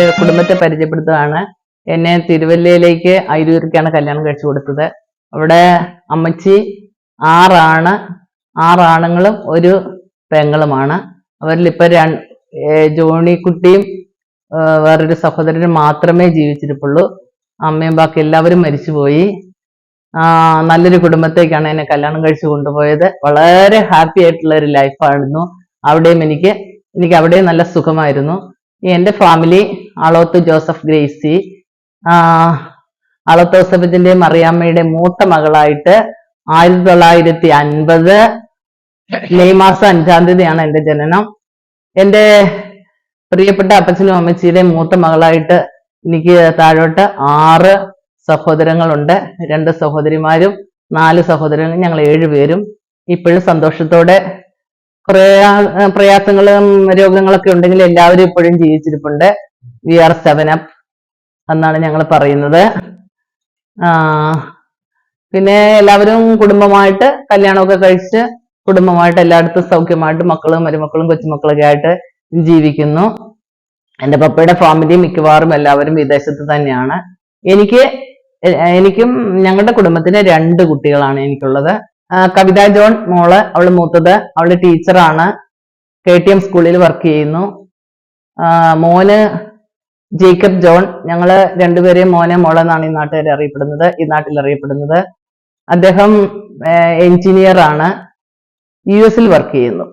എന്റെ കുടുംബത്തെ പരിചയപ്പെടുത്തുകയാണ്. എന്നെ തിരുവല്ലയിലേക്ക് അയിരൂരിക്കാണ് കല്യാണം കഴിച്ചു കൊടുത്തത്. അവിടെ അമ്മച്ചി ആറാണ്. ആറാണുങ്ങളും ഒരു പെങ്ങളുമാണ്. അവരിൽ ഇപ്പൊ ജോണിക്കുട്ടിയും വേറൊരു സഹോദരനും മാത്രമേ ജീവിച്ചിരിപ്പുള്ളൂ. അമ്മയും ബാക്കി എല്ലാവരും മരിച്ചുപോയി. നല്ലൊരു കുടുംബത്തേക്കാണ് എന്നെ കല്യാണം കഴിച്ചു കൊണ്ടുപോയത്. വളരെ ഹാപ്പി ആയിട്ടുള്ള ഒരു ലൈഫായിരുന്നു. അവിടെയും എനിക്ക് എനിക്ക് അവിടെയും നല്ല സുഖമായിരുന്നു. എന്റെ family Aloth Joseph Gracy. Aloth ജോസഫിന്റെ മറിയാമ്മയുടെ മൂത്ത മകളായിട്ട് ആയിരത്തി തൊള്ളായിരത്തി അൻപത് മെയ് മാസം അഞ്ചാം തീയതിയാണ് എന്റെ ജനനം. എന്റെ പ്രിയപ്പെട്ട അപ്പച്ചനും അമ്മച്ചിയുടെ മൂത്ത മകളായിട്ട് എനിക്ക് താഴോട്ട് ആറ് സഹോദരങ്ങളുണ്ട്. രണ്ട് സഹോദരിമാരും നാല് സഹോദരങ്ങൾ ഞങ്ങൾ ഏഴുപേരും ഇപ്പോഴും സന്തോഷത്തോടെ പ്രയാ പ്രയാസങ്ങളും രോഗങ്ങളൊക്കെ ഉണ്ടെങ്കിൽ എല്ലാവരും ഇപ്പോഴും ജീവിച്ചിരിപ്പുണ്ട്. വി ആർ സെവൻ അപ്പ് എന്നാണ് ഞങ്ങൾ പറയുന്നത്. പിന്നെ എല്ലാവരും കുടുംബമായിട്ട് കല്യാണമൊക്കെ കഴിച്ച് കുടുംബമായിട്ട് എല്ലായിടത്തും സൗഖ്യമായിട്ട് മക്കളും മരുമക്കളും കൊച്ചുമക്കളൊക്കെ ആയിട്ട് ജീവിക്കുന്നു. എന്റെ പപ്പയുടെ ഫാമിലി മിക്കവാറും എല്ലാവരും വിദേശത്ത് തന്നെയാണ്. എനിക്ക് എനിക്കും ഞങ്ങളുടെ കുടുംബത്തിന് രണ്ട് കുട്ടികളാണ് എനിക്കുള്ളത്. കവിത ജോൺ മോൾ അവൾ മൂത്തത് അവൾ ടീച്ചറാണ്. കെ ടി എം സ്കൂളിൽ വർക്ക് ചെയ്യുന്നു. മോന് ജേക്കബ് ജോൺ ഞങ്ങൾ രണ്ടുപേരെയും മോനെ മോളെന്നാണ് ഈ നാട്ടുകാർ അറിയപ്പെടുന്നത് ഈ നാട്ടിൽ അറിയപ്പെടുന്നത്. അദ്ദേഹം എഞ്ചിനീയർ ആണ്. യു എസിൽ വർക്ക് ചെയ്യുന്നു.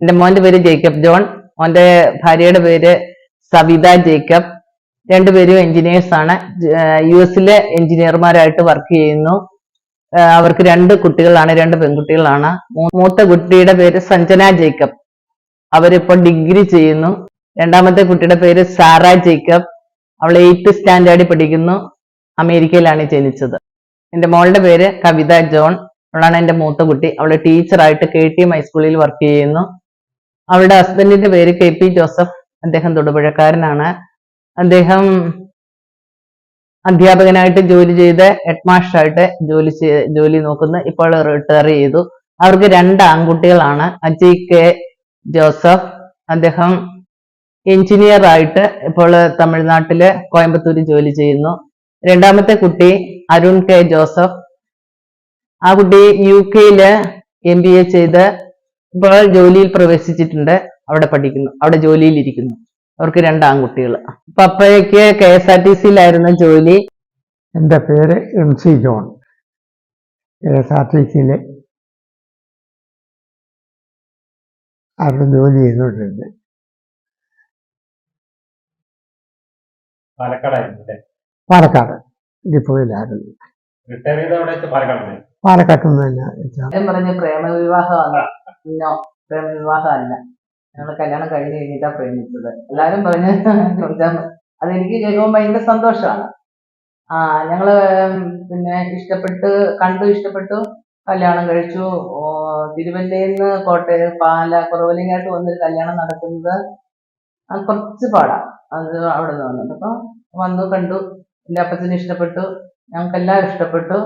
എന്റെ മോന്റെ പേര് ജേക്കബ് ജോൺ. മോന്റെ ഭാര്യയുടെ പേര് സവിത ജേക്കബ്. രണ്ടുപേരും എഞ്ചിനീയേഴ്സ് ആണ്. യു എസിലെ എഞ്ചിനീയർമാരായിട്ട് വർക്ക് ചെയ്യുന്നു. അവർക്ക് രണ്ട് കുട്ടികളാണ് രണ്ട് പെൺകുട്ടികളാണ്. മൂത്ത കുട്ടിയുടെ പേര് സഞ്ജന ജേക്കബ്. അവരിപ്പോൾ ഡിഗ്രി ചെയ്യുന്നു. രണ്ടാമത്തെ കുട്ടിയുടെ പേര് സാറ ജേക്കബ്. അവൾ എയ്ത്ത് സ്റ്റാൻഡേർഡിൽ പഠിക്കുന്നു. അമേരിക്കയിലാണ് ജനിച്ചത്. എന്റെ മോളുടെ പേര് കവിത ജോൺ. അവളാണ് എന്റെ മൂത്ത കുട്ടി. അവൾ ടീച്ചറായിട്ട് കെ ടി എം ഹൈസ്കൂളിൽ വർക്ക് ചെയ്യുന്നു. അവളുടെ ഹസ്ബൻഡിന്റെ പേര് കെ പി ജോസഫ്. അദ്ദേഹം തൊടുപുഴക്കാരനാണ്. അദ്ദേഹം അധ്യാപകനായിട്ട് ജോലി ചെയ്ത് ഹെഡ് മാസ്റ്ററായിട്ട് ജോലി ജോലി നോക്കുന്നു. ഇപ്പോൾ റിട്ടയർ ചെയ്തു. അവർക്ക് രണ്ട് ആൺകുട്ടികളാണ്. Ajay K Joseph. അദ്ദേഹം എഞ്ചിനീയർ ആയിട്ട് ഇപ്പോൾ തമിഴ്നാട്ടിലെ കോയമ്പത്തൂർ ജോലി ചെയ്യുന്നു. രണ്ടാമത്തെ കുട്ടി അരുൺ കെ ജോസഫ്. ആ കുട്ടി യു കെയിൽ എം ബി എ ചെയ്ത് ഇപ്പോൾ ജോലിയിൽ പ്രവേശിച്ചിട്ടുണ്ട്. അവിടെ പഠിക്കുന്നു. അവിടെ ജോലിയിൽ ഇരിക്കുന്നു അവർക്ക് രണ്ട് ആൺകുട്ടികൾ പപ്പയ്ക്ക് കെ എസ് ആർ ടി സിയിലായിരുന്നു ജോലി. എന്റെ പേര് M C John. K S R T സിയിലെ ജോലി ചെയ്തുകൊണ്ടിരുന്നത്. പാലക്കാടായിരുന്നു പാലക്കാട്. ഡിപ്പോയിലായിരുന്നു. പാലക്കാട്ട് നിന്ന് പറഞ്ഞ പ്രേമവിവാഹമാണ്. നോ പ്രേമവിവാഹമല്ല. ഞങ്ങൾ കല്യാണം കഴിഞ്ഞ് കഴിഞ്ഞിട്ടാ പ്രേമിച്ചത്. എല്ലാരും പറഞ്ഞ് അതെനിക്ക് കേൾക്കുമ്പോൾ ഭയങ്കര സന്തോഷമാണ്. ആ ഞങ്ങൾ പിന്നെ ഇഷ്ടപ്പെട്ട് കണ്ടു ഇഷ്ടപ്പെട്ടു. കല്യാണം കഴിച്ചു. തിരുവല്ലയിൽ നിന്ന് കോട്ടയം പാല കുറവലിങ്ങായിട്ട് വന്നൊരു കല്യാണം നടക്കുന്നത്. കുറച്ച് പാടാ. അത് അവിടെ നിന്ന് വന്നിട്ട് അപ്പൊ വന്നു കണ്ടു. എന്റെ അപ്പച്ചന് ഇഷ്ടപ്പെട്ടു. ഞങ്ങൾക്കെല്ലാം ഇഷ്ടപ്പെട്ടു.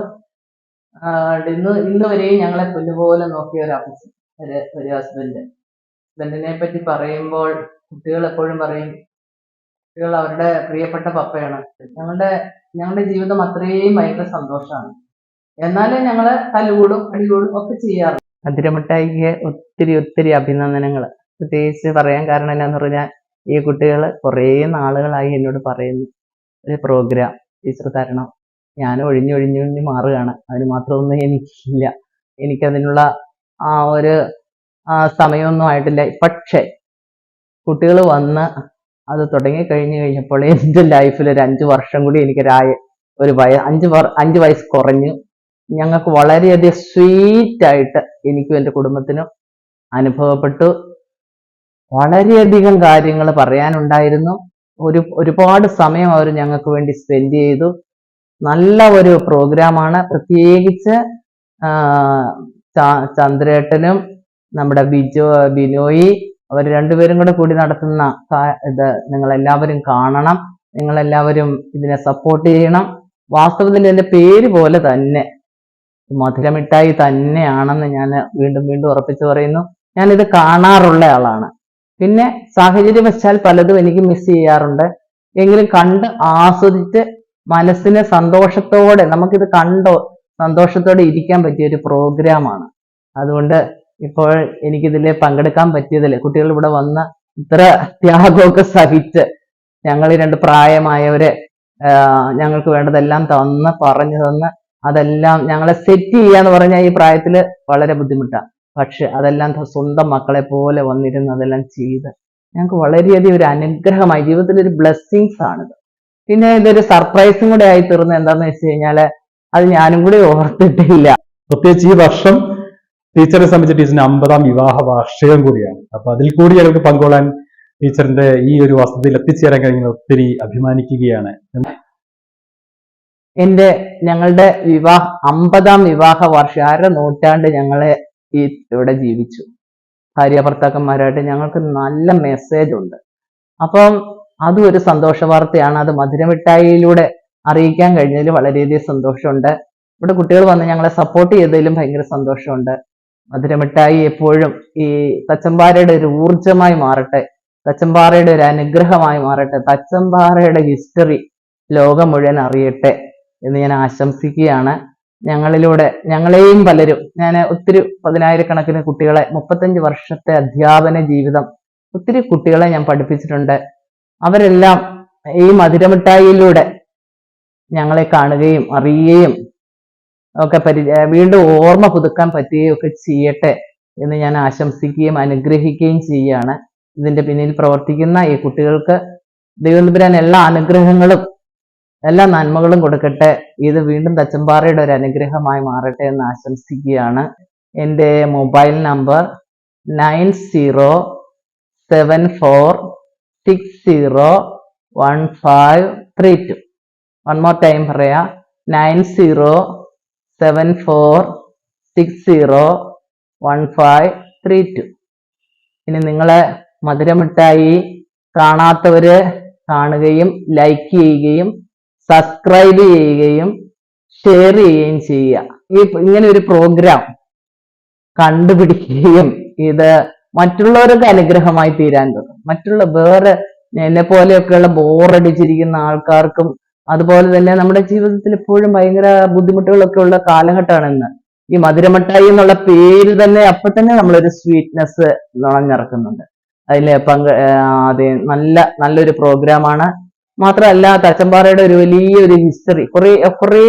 ഇന്ന് ഇന്ന് വരെയും ഞങ്ങളെ പുല്ലുപോലെ നോക്കിയ ഒരു അപ്പച്ചൻ ഒരു ഒരു ഹസ്ബൻഡ് ഹസ്ബൻഡിനെ പറ്റി പറയുമ്പോൾ കുട്ടികൾ എപ്പോഴും പറയും കുട്ടികൾ അവരുടെ പ്രിയപ്പെട്ട പപ്പയാണ്. ഞങ്ങളുടെ ഞങ്ങളുടെ ജീവിതം അത്രയും ഭയങ്കര സന്തോഷമാണ്. എന്നാലും ഞങ്ങൾ തലുകൂടും അടികൂടും ഒക്കെ ചെയ്യാറുണ്ട് അതിരമിഠായിക്ക് ഒത്തിരി ഒത്തിരി അഭിനന്ദനങ്ങൾ പ്രത്യേകിച്ച് പറയാൻ കാരണം എന്നാന്ന് പറഞ്ഞാൽ ഈ കുട്ടികൾ കുറേ നാളുകളായി എന്നോട് പറയുന്നു ഒരു പ്രോഗ്രാം ടീച്ചർ തരണം. ഞാൻ ഒഴിഞ്ഞു ഒഴിഞ്ഞൊഴിഞ്ഞ് മാറുകയാണ്. അതിന് മാത്രമൊന്നും എനിക്കില്ല. എനിക്കതിനുള്ള ആ ഒരു സമയമൊന്നും ആയിട്ടില്ല. പക്ഷേ കുട്ടികൾ വന്ന് അത് തുടങ്ങി കഴിഞ്ഞു കഴിഞ്ഞപ്പോൾ എന്റെ ലൈഫിൽ ഒരു അഞ്ച് വർഷം കൂടി എനിക്കൊരായ ഒരു വയ അഞ്ച് അഞ്ച് വയസ്സ് കുറഞ്ഞു. ഞങ്ങൾക്ക് വളരെയധികം സ്വീറ്റായിട്ട് എനിക്കും എന്റെ കുടുംബത്തിനും അനുഭവപ്പെട്ടു. വളരെയധികം കാര്യങ്ങൾ പറയാനുണ്ടായിരുന്നു. ഒരു ഒരുപാട് സമയം അവർ ഞങ്ങൾക്ക് വേണ്ടി സ്പെൻഡ് ചെയ്തു. നല്ല ഒരു പ്രോഗ്രാമാണ് പ്രത്യേകിച്ച് ചന്ദ്രേട്ടനും നമ്മുടെ ബിജോ ബിനോയി അവർ രണ്ടുപേരും കൂടെ കൂടി നടത്തുന്ന ഇത് നിങ്ങൾ എല്ലാവരും കാണണം. നിങ്ങൾ എല്ലാവരും ഇതിനെ സപ്പോർട്ട് ചെയ്യണം. വാസ്തവത്തിൽ എന്റെ പേര് പോലെ തന്നെ മധുരമിഠായി തന്നെയാണെന്ന് ഞാൻ വീണ്ടും വീണ്ടും ഉറപ്പിച്ചു പറയുന്നു. ഞാനിത് കാണാറുള്ള ആളാണ്. പിന്നെ സാഹചര്യവശാൽ പലതും എനിക്ക് മിസ് ചെയ്യാറുണ്ട്. എങ്കിലും കണ്ട് ആസ്വദിച്ച് മനസ്സിനെ സന്തോഷത്തോടെ നമുക്കിത് കണ്ടോ? സന്തോഷത്തോടെ ഇരിക്കാൻ പറ്റിയ ഒരു പ്രോഗ്രാമാണ് അതുകൊണ്ട് ഇപ്പോൾ എനിക്കിതിൽ പങ്കെടുക്കാൻ പറ്റിയതിൽ കുട്ടികൾ ഇവിടെ വന്ന് ഇത്ര ത്യാഗമൊക്കെ സഹിച്ച് ഞങ്ങൾ രണ്ട് പ്രായമായവരെ ഞങ്ങൾക്ക് വേണ്ടതെല്ലാം തന്ന് പറഞ്ഞു തന്ന് അതെല്ലാം ഞങ്ങളെ സെറ്റ് ചെയ്യാന്ന് പറഞ്ഞാൽ ഈ പ്രായത്തിൽ വളരെ ബുദ്ധിമുട്ടാണ് പക്ഷെ അതെല്ലാം സ്വന്തം മക്കളെ പോലെ വന്നിരുന്ന് അതെല്ലാം ചെയ്ത് ഞങ്ങൾക്ക് വളരെയധികം ഒരു അനുഗ്രഹമായി. ജീവിതത്തിൽ ഒരു ബ്ലെസ്സിങ്സ് ആണിത്. പിന്നെ ഇതൊരു സർപ്രൈസും കൂടെ ആയി തീർന്നത് എന്താന്ന് വെച്ച് കഴിഞ്ഞാൽ അത് ഞാനും കൂടി ഓർത്തിട്ടില്ല. പ്രത്യേകിച്ച് ഈ വർഷം ടീച്ചറെ സംബന്ധിച്ച് ടീച്ചറിന്റെ അമ്പതാം വിവാഹ വാർഷികം കൂടിയാണ്. അപ്പൊ അതിൽ കൂടി ഞങ്ങൾക്ക് പങ്കുകൊള്ളാൻ ടീച്ചറിന്റെ ഈ ഒരു വസതിയിൽ എത്തിച്ചേരാൻ കഴിഞ്ഞത് ഒത്തിരി അഭിമാനിക്കുകയാണ്. എന്റെ ഞങ്ങളുടെ വിവാഹ അമ്പതാം വിവാഹ വാർഷികം അര നൂറ്റാണ്ട് ഞങ്ങളെ ഈ ഇവിടെ ജീവിച്ചു. ഭാര്യ ഭർത്താക്കന്മാരായിട്ട് ഞങ്ങൾക്ക് നല്ല മെസ്സേജ് ഉണ്ട്. അപ്പം അതും ഒരു സന്തോഷ വാർത്തയാണ് അത് മധുരമിഠായിയിലൂടെ അറിയിക്കാൻ കഴിഞ്ഞതിൽ വളരെയധികം സന്തോഷമുണ്ട്. ഇവിടെ കുട്ടികൾ വന്ന് ഞങ്ങളെ സപ്പോർട്ട് ചെയ്തതിലും ഭയങ്കര സന്തോഷമുണ്ട്. മധുരമിഠായി എപ്പോഴും ഈ തച്ചമ്പാറയുടെ ഒരു ഊർജമായി മാറട്ടെ. തച്ചമ്പാറയുടെ ഒരു അനുഗ്രഹമായി മാറട്ടെ. തച്ചമ്പാറയുടെ ഹിസ്റ്ററി ലോകം മുഴുവൻ അറിയട്ടെ എന്ന് ഞാൻ ആശംസിക്കുകയാണ്. ഞങ്ങളിലൂടെ ഞങ്ങളെയും പലരും ഞാൻ ഒത്തിരി പതിനായിരക്കണക്കിന് കുട്ടികളെ മുപ്പത്തഞ്ച് വർഷത്തെ അധ്യാപന ജീവിതം ഒത്തിരി കുട്ടികളെ ഞാൻ പഠിപ്പിച്ചിട്ടുണ്ട്. അവരെല്ലാം ഈ മധുരമിഠായിയിലൂടെ ഞങ്ങളെ കാണുകയും അറിയുകയും ഒക്കെ പരി വീണ്ടും ഓർമ്മ പുതുക്കാൻ പറ്റുകയും ഒക്കെ ചെയ്യട്ടെ എന്ന് ഞാൻ ആശംസിക്കുകയും അനുഗ്രഹിക്കുകയും ചെയ്യുകയാണ് ഇതിന്റെ പിന്നിൽ പ്രവർത്തിക്കുന്ന ഈ കുട്ടികൾക്ക് ദൈവം എല്ലാ അനുഗ്രഹങ്ങളും എല്ലാ നന്മകളും കൊടുക്കട്ടെ. ഇത് വീണ്ടും തച്ചമ്പാറയുടെ ഒരു അനുഗ്രഹമായി മാറട്ടെ എന്ന് ആശംസിക്കുകയാണ്. എന്റെ mobile number nine zero seven four six zero one five three two. One more time പറയാം. Nine zero seven four six zero one five three two. ഇനി നിങ്ങളെ മധുരമിട്ടായി കാണാത്തവര് കാണുകയും ലൈക്ക് ചെയ്യുകയും സബ്സ്ക്രൈബ് ചെയ്യുകയും ഷെയർ ചെയ്യുകയും ചെയ്യുക. ഈ ഇങ്ങനെ ഒരു പ്രോഗ്രാം കണ്ടുപിടിക്കുകയും ഇത് മറ്റുള്ളവർക്ക് അനുഗ്രഹമായി തീരാൻ തുടങ്ങും. മറ്റുള്ള വേറെ എന്നെ പോലെയൊക്കെയുള്ള ബോറടിച്ചിരിക്കുന്ന ആൾക്കാർക്കും അതുപോലെ തന്നെ നമ്മുടെ ജീവിതത്തിൽ എപ്പോഴും ഭയങ്കര ബുദ്ധിമുട്ടുകളൊക്കെ ഉള്ള കാലഘട്ടമാണ് ഇന്ന്. ഈ മധുരമിഠായി എന്നുള്ള പേര് തന്നെ അപ്പൊ തന്നെ നമ്മളൊരു സ്വീറ്റ്നെസ് നുണഞ്ഞിറക്കുന്നുണ്ട്. അതിൽ പങ്ക് അതെ നല്ല നല്ലൊരു പ്രോഗ്രാമാണ് മാത്രമല്ല തച്ചമ്പാറയുടെ ഒരു വലിയ ഒരു ഹിസ്റ്ററി കുറേ കുറേ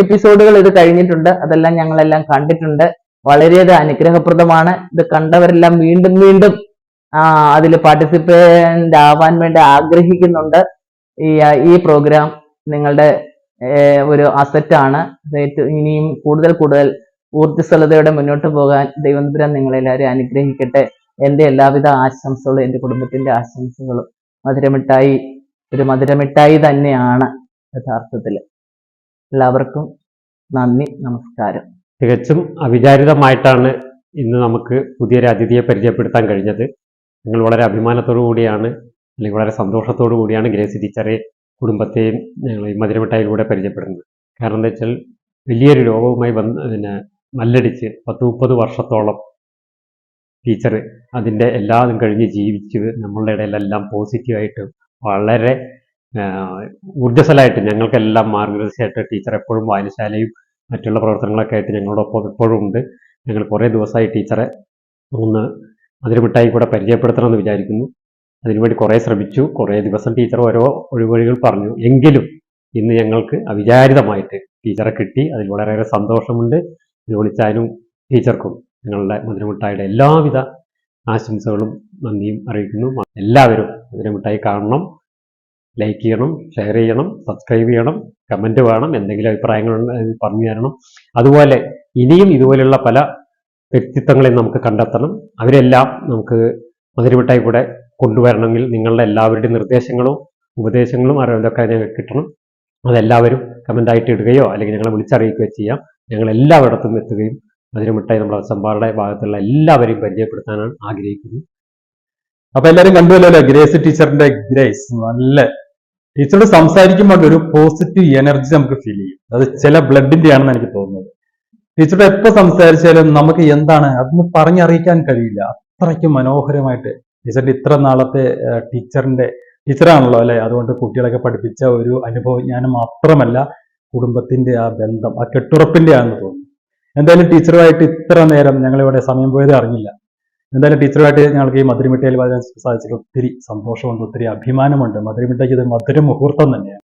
എപ്പിസോഡുകൾ ഇത് കഴിഞ്ഞിട്ടുണ്ട്. അതെല്ലാം ഞങ്ങളെല്ലാം കണ്ടിട്ടുണ്ട്. വളരെയധികം അനുഗ്രഹപ്രദമാണ്. ഇത് കണ്ടവരെല്ലാം വീണ്ടും വീണ്ടും ആ അതിൽ പാർട്ടിസിപ്പന്റ് ആവാൻ വേണ്ടി ആഗ്രഹിക്കുന്നുണ്ട്. ഈ ഈ പ്രോഗ്രാം നിങ്ങളുടെ ഒരു അസറ്റാണ് ഇനിയും കൂടുതൽ കൂടുതൽ ഊർജസ്വലതയോടെ മുന്നോട്ട് പോകാൻ ദൈവപുരം നിങ്ങളെല്ലാവരും അനുഗ്രഹിക്കട്ടെ. എന്റെ എല്ലാവിധ ആശംസകളും എന്റെ കുടുംബത്തിന്റെ ആശംസകളും. മധുരമിഠായി ഒരു മധുരമിഠായി തന്നെയാണ് യഥാർത്ഥത്തിൽ എല്ലാവർക്കും നന്ദി നമസ്കാരം. തികച്ചും അവിചാരിതമായിട്ടാണ് ഇന്ന് നമുക്ക് പുതിയൊരു അതിഥിയെ പരിചയപ്പെടുത്താൻ കഴിഞ്ഞത്. നിങ്ങൾ വളരെ അഭിമാനത്തോടു കൂടിയാണ് അല്ലെങ്കിൽ വളരെ സന്തോഷത്തോടു കൂടിയാണ് ഗ്രേസി ടീച്ചറെ കുടുംബത്തെയും ഞങ്ങൾ ഈ മധുരമിഠായിലൂടെ പരിചയപ്പെടുന്നത്. കാരണം എന്താ വെച്ചാൽ വലിയൊരു രോഗവുമായി വന്ന് പിന്നെ മല്ലടിച്ച് പത്ത് മുപ്പത് വർഷത്തോളം ടീച്ചർ അതിന്റെ എല്ലാതും കഴിഞ്ഞ് ജീവിച്ച് നമ്മളുടെ ഇടയിലെല്ലാം പോസിറ്റീവായിട്ട് വളരെ ഊർജസ്വലായിട്ട് ഞങ്ങൾക്കെല്ലാം മാർഗദർശിയായിട്ട് ടീച്ചർ എപ്പോഴും വായനശാലയും മറ്റുള്ള പ്രവർത്തനങ്ങളൊക്കെ ആയിട്ട് ഞങ്ങളോടൊപ്പം എപ്പോഴും ഉണ്ട് ഞങ്ങൾ കുറേ ദിവസമായി ടീച്ചറെ ഒന്ന് അതിരുമിട്ടായി കൂടെ പരിചയപ്പെടുത്തണമെന്ന് വിചാരിക്കുന്നു. അതിനുവേണ്ടി കുറേ ശ്രമിച്ചു. കുറേ ദിവസം ടീച്ചർ ഓരോ ഒഴിവഴികൾ പറഞ്ഞു. എങ്കിലും ഇന്ന് ഞങ്ങൾക്ക് അവിചാരിതമായിട്ട് ടീച്ചറെ കിട്ടി. അതിൽ വളരെയേറെ സന്തോഷമുണ്ട്. ജോണിച്ചാനും ടീച്ചർക്കും ഞങ്ങളുടെ മധുരമിഠായിയുടെ എല്ലാവിധ ആശംസകളും നന്ദിയും അറിയിക്കുന്നു. എല്ലാവരും മധുരമിഠായി കാണണം ലൈക്ക് ചെയ്യണം ഷെയർ ചെയ്യണം സബ്സ്ക്രൈബ് ചെയ്യണം കമന്റ് വേണം എന്തെങ്കിലും അഭിപ്രായങ്ങൾ പറഞ്ഞു തരണം. അതുപോലെ ഇനിയും ഇതുപോലെയുള്ള പല വ്യക്തിത്വങ്ങളെ നമുക്ക് കണ്ടെത്തണം. അവരെല്ലാം നമുക്ക് മധുരമിഠായി കൂടെ കൊണ്ടുവരണമെങ്കിൽ നിങ്ങളുടെ എല്ലാവരുടെയും നിർദ്ദേശങ്ങളും ഉപദേശങ്ങളും അറിവിലൊക്കെ ഞങ്ങൾക്ക് കിട്ടണം. അതെല്ലാവരും കമന്റായിട്ട് ഇടുകയോ അല്ലെങ്കിൽ ഞങ്ങളെ വിളിച്ചറിയിക്കുകയോ ചെയ്യാം. ഞങ്ങൾ എല്ലായിടത്തും എത്തുകയും മധുരമിഠായി നമ്മുടെ അസംബാറുടെ ഭാഗത്തുള്ള എല്ലാവരെയും പരിചയപ്പെടുത്താനാണ് ആഗ്രഹിക്കുന്നത്. അപ്പൊ എല്ലാവരും കണ്ടുവല്ലോ ഗ്രേസ് ടീച്ചറിന്റെ ഗ്രേസ് നല്ല. ടീച്ചറോട് സംസാരിക്കുമ്പോൾ ഒരു പോസിറ്റീവ് എനർജി നമുക്ക് ഫീൽ ചെയ്യും. അത് ചില ബ്ലഡിന്റെ ആണെന്ന് എനിക്ക് തോന്നുന്നത്. ടീച്ചറോട് എപ്പോ സംസാരിച്ചാലും നമുക്ക് എന്താണ് അതൊന്നും പറഞ്ഞറിയിക്കാൻ കഴിയില്ല. അത്രയ്ക്ക് മനോഹരമായിട്ട് ടീച്ചറിന്റെ ഇത്ര നാളത്തെ ടീച്ചറിന്റെ ടീച്ചറാണല്ലോ അല്ലെ? അതുകൊണ്ട് കുട്ടികളൊക്കെ പഠിപ്പിച്ച ഒരു അനുഭവം ഞാൻ മാത്രമല്ല കുടുംബത്തിന്റെ ആ ബന്ധം ആ കെട്ടുറപ്പിന്റെ ആണെന്ന് തോന്നുന്നു. എന്തായാലും ടീച്ചറുമായിട്ട് ഇത്ര നേരം ഞങ്ങളിവിടെ സമയം പോയത് അറിഞ്ഞില്ല. എന്തായാലും ടീച്ചറുമായിട്ട് ഞങ്ങൾക്ക് ഈ മധുരമിട്ടയിൽ വരാൻ സാധിച്ചതിൽ ഒത്തിരി സന്തോഷമുണ്ട് ഒത്തിരി അഭിമാനമുണ്ട്. മധുരമിട്ടയ്ക്ക് ഇത് മധുര മുഹൂർത്തം തന്നെയാണ്.